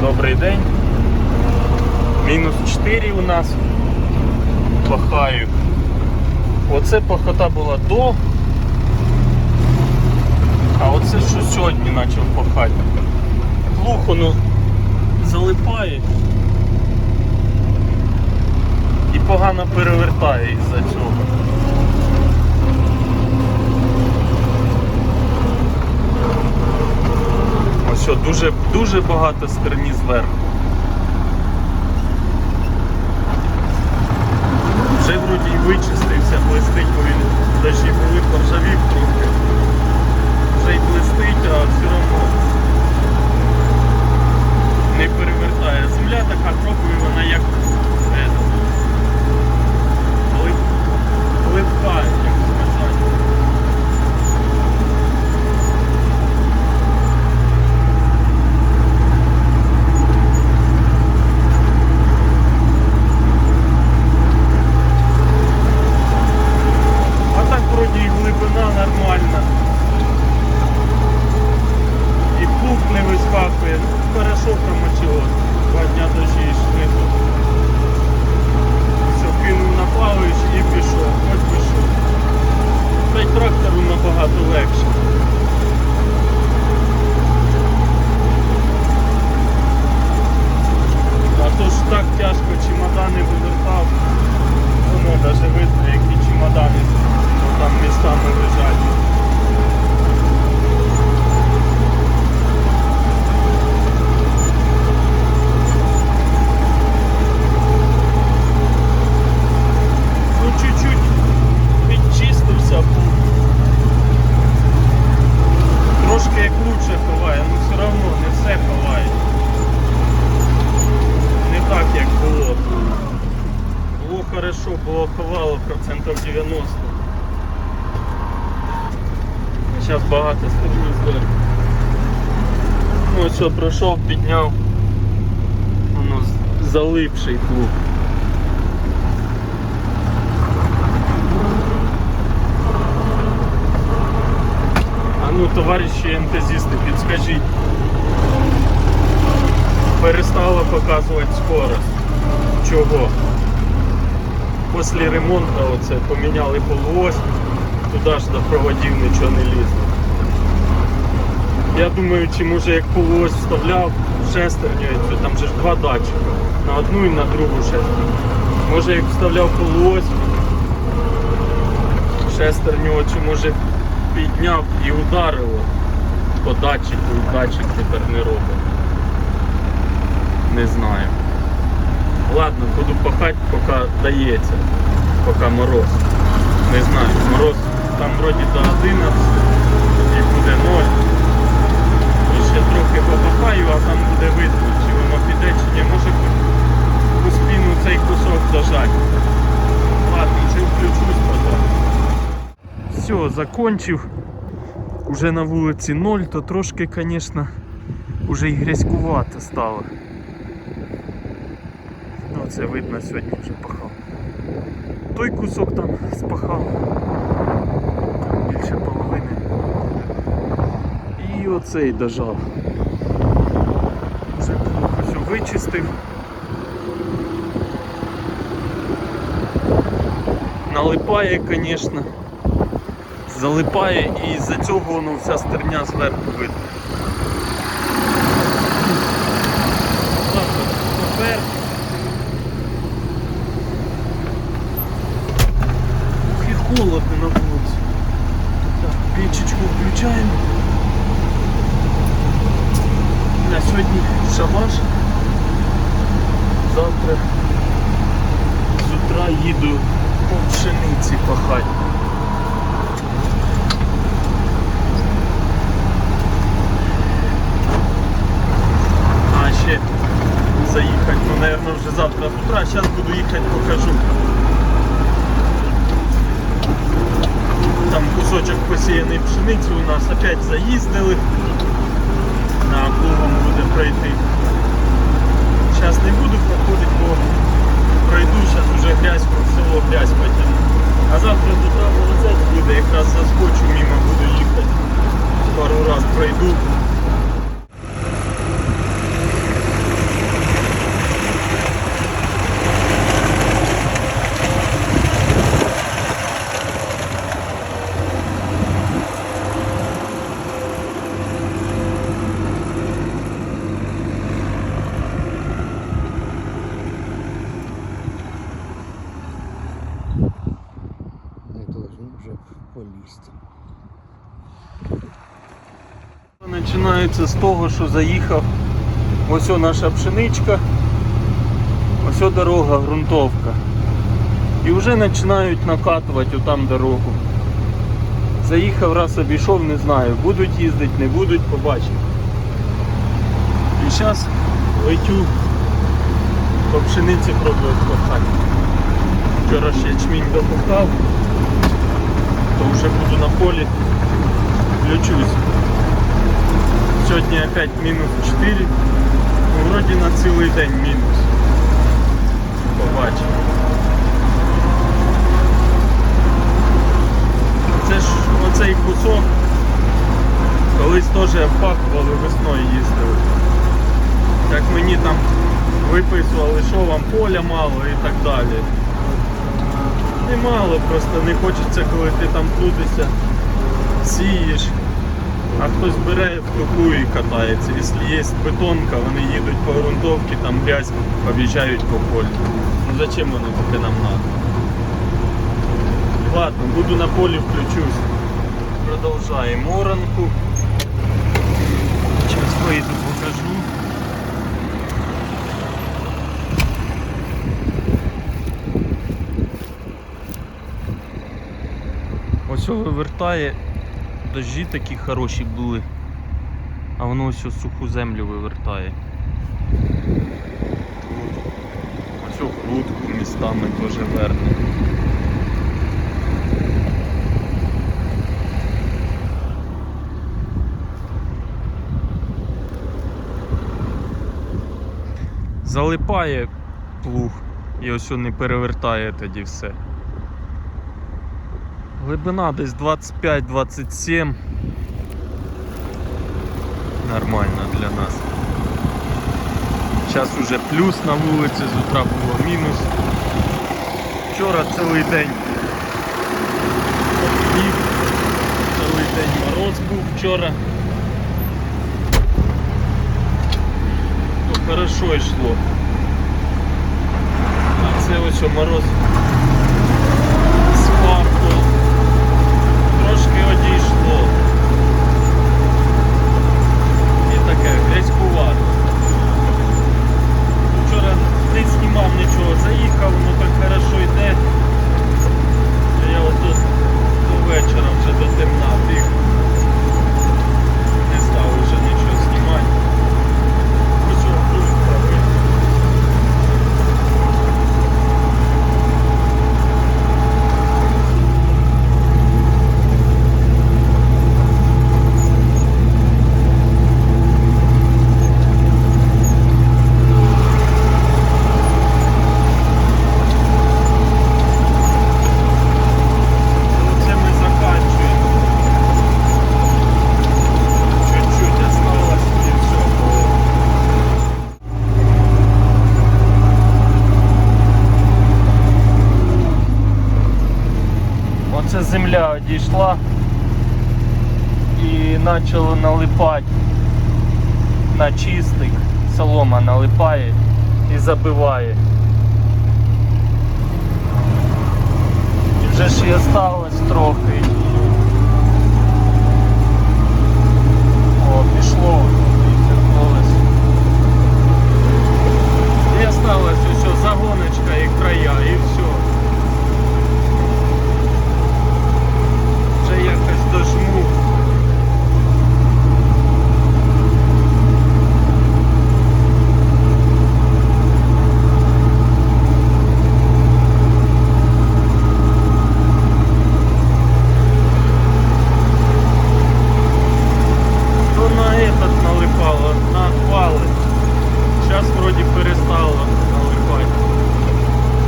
Добрий день. Мінус 4 у нас. Пахаю. Оце пахота була до. А оце що сьогодні почав пахати. Плуг воно залипає і погано перевертає із-за цього. Ось що, дуже, дуже багато стерні зверху. Вже вроді і вичистився, блистить, бо він дощі були поржавів трохи. Вже й блистить, а все одно не перевертає. Земля така пробує, вона як е, лип, липка, як сказати. А так вроді і глибина нормальна. І плуг не вискакує. Хорошо промочило. Два дня дощі йшли. Все, кинув на плаваючи і пішов. Хоч пішов. Та й трактору набагато легше. А то ж так тяжко чемодани вивертав. Воно навіть видно, які чемодани там містами лежать. Ну чуть-чуть підчистився. Трошки як лучше ховає, але все одно не все ховає. Не так як було. Було було процентів 90. Зараз багато стерні зверху. Ну що, пройшов, підняв. Воно залипший плуг. А ну, товариші ентезісти, підскажіть. Перестало показувати скорость. Чого? Після ремонту оце поміняли полуось, туди ж до проводів нічого не лізло. Я думаю, чи може як полуось вставляв шестерню, там же ж два датчика, на одну і на другу шестерню. Може як вставляв полуось, шестерню, чи може підняв і ударило по датчику, датчик тепер не робить. Не знаю. Ладно, буду пахати, поки дається, поки мороз. Не знаю, мороз там вроді до 11 і буде 0. І ще трохи попахаю, а там буде видно, чи воно піде, чи ні. Може спину цей кусок дожать. Ладно, чи включусь потім. Все, закончив. Уже на вулиці 0, то трошки, звісно, вже і грязькувато стало. Це видно сьогодні вже пахав. Той кусок там спахав. Там більше половини. І оцей дожав. Вже все вичистив. Налипає, звісно. Залипає і з-за цього воно вся стерня зверху видно. Так, тепер Ух, і холодно на вулиці. Так, печечку включаємо. На сьогодні шабаш. Завтра з утра їду по пшениці пахати. А ще заїхати, ну, наверное, вже завтра з утра. Зараз буду їхати, покажу. Там кусочок посіяний пшениці у нас опять заїздили. На плугом буде пройти. Зараз не буду проходити, бо пройду, зараз вже грязь по село грязь потягну. А завтра до того молодець буде, якраз заскочу мимо буду їхати. Пару раз пройду. Починається з того, що заїхав ось наша пшеничка, ось дорога, ґрунтовка. І вже починають накатувати отам дорогу. Заїхав раз обійшов, не знаю, будуть їздити, не будуть, побачимо. І зараз летю по пшениці пробую копати. Вчора ж ячмінь допухав, то вже буду на полі, включусь. Сьогодні опять мінус 4. Ну, вроді на цілий день мінус. Побачимо. Це ж оцей кусок. Колись теж обпахували, весною їздили. Як мені там виписували, що вам поля мало і так далі. Немало, просто не хочеться, коли ти там трудишся, сієш, а хтось бере в труху і катається. Якщо є бетонка, вони їдуть по ґрунтовці, там грязь, об'їжджають по полю. Ну зачем воно таке нам надо? Ладно, буду на полі включусь. Продовжаємо оранку. Зараз вийду покажу. Ось вивертає. Дожді такі хороші були. А воно ось суху землю вивертає. Ось ось грудку містами теж верне. Залипає плуг і ось не перевертає тоді все. Глибина десь 25-27. Нормально для нас. Зараз уже плюс на вулиці, з утра було мінус. Вчора цілий день сніг, цілий день мороз був вчора. Ну, хорошо йшло. А це ось мороз спарку. Трошки одійшло. І таке грязькувато. Вчора не знімав нічого, заїхав, ну так хорошо йде. А Я отут до вечора вже до темна біг. Не став вже нічого знімати. Ось о, ґрунт пробив. Це ми заканчуємо. Чуть-чуть осталось і все. Оце одійшла і почало налипати на чистик. Солома налипає і забиває. І вже ж і осталось трохи. О, пішло. Дивіться, колесо. І осталось ось загоночка і края, і все. Вже якось дожму. То на этот налипало, на отвали. Сейчас вроде перестало налипать.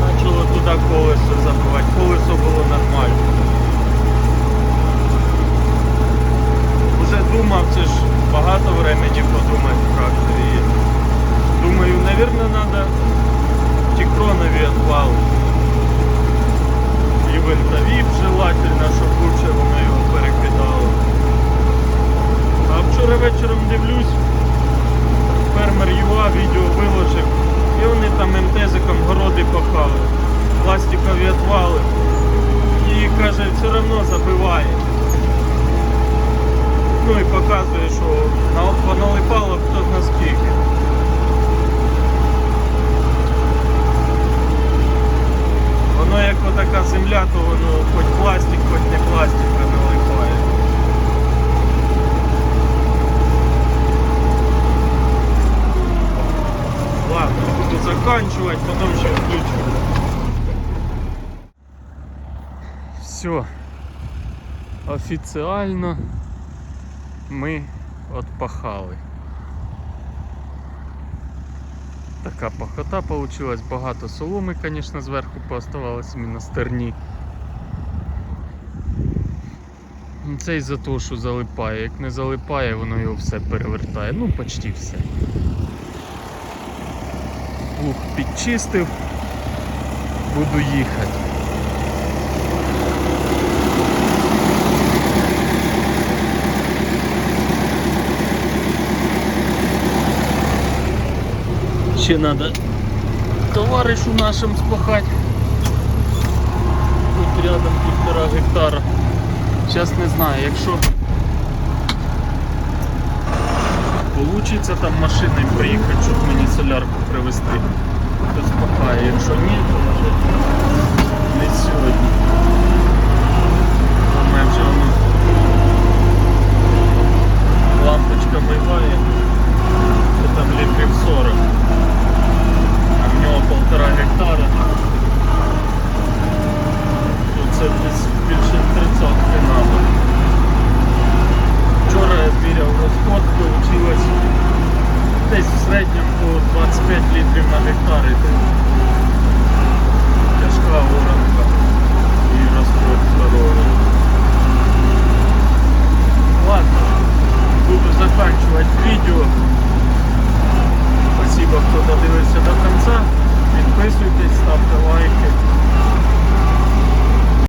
Начало туда колесо забивати. Колесо було нормально. Уже думав, це ж багато времени подумати в тракторі. є. Думаю, наверное, надо тикронові отвал. І винтові б желательно, щоб лучше воно його перекидало. А вчора вечором дивлюсь, фермер ЮА відео виложив, і вони там МТЗиком городи пахали, пластикові отвали. І каже, все одно забиває. Ну і показує, що на- поналипало хто зна скільки. Воно як отака земля, то воно хоч пластик, хоч не пластик, а налипає. Ладно, буду заканчивать, потом ще включу. Все. Офіціально ми отпахали. Така пахота получилась, багато соломи, звісно, зверху пооставалось іменно стерні. Це із-за того, що залипає. Як не залипає, воно його все перевертає. Ну, почти все. Плуг підчистив, буду їхати. Ще надо товаришу нашим спахать. Тут рядом півтора гектара. Зараз не знаю, якщо Получиться там машиною приїхати, щоб мені солярку привезти. То спахає. Якщо ні, то не сьогодні. А мене вже воно лампочка мигає. Це там літрів 40. А в нього полтора гектара. Тут це десь більше 30 треба. Вчора я збіряв розход, вийшло десь в середньому по 25 літрів на гектар. І тяжка оранка і розход здоров'я. Ладно, буду заканчивать відео. Спасибо, хто додивився до кінця. Підписуйтесь, ставте лайки.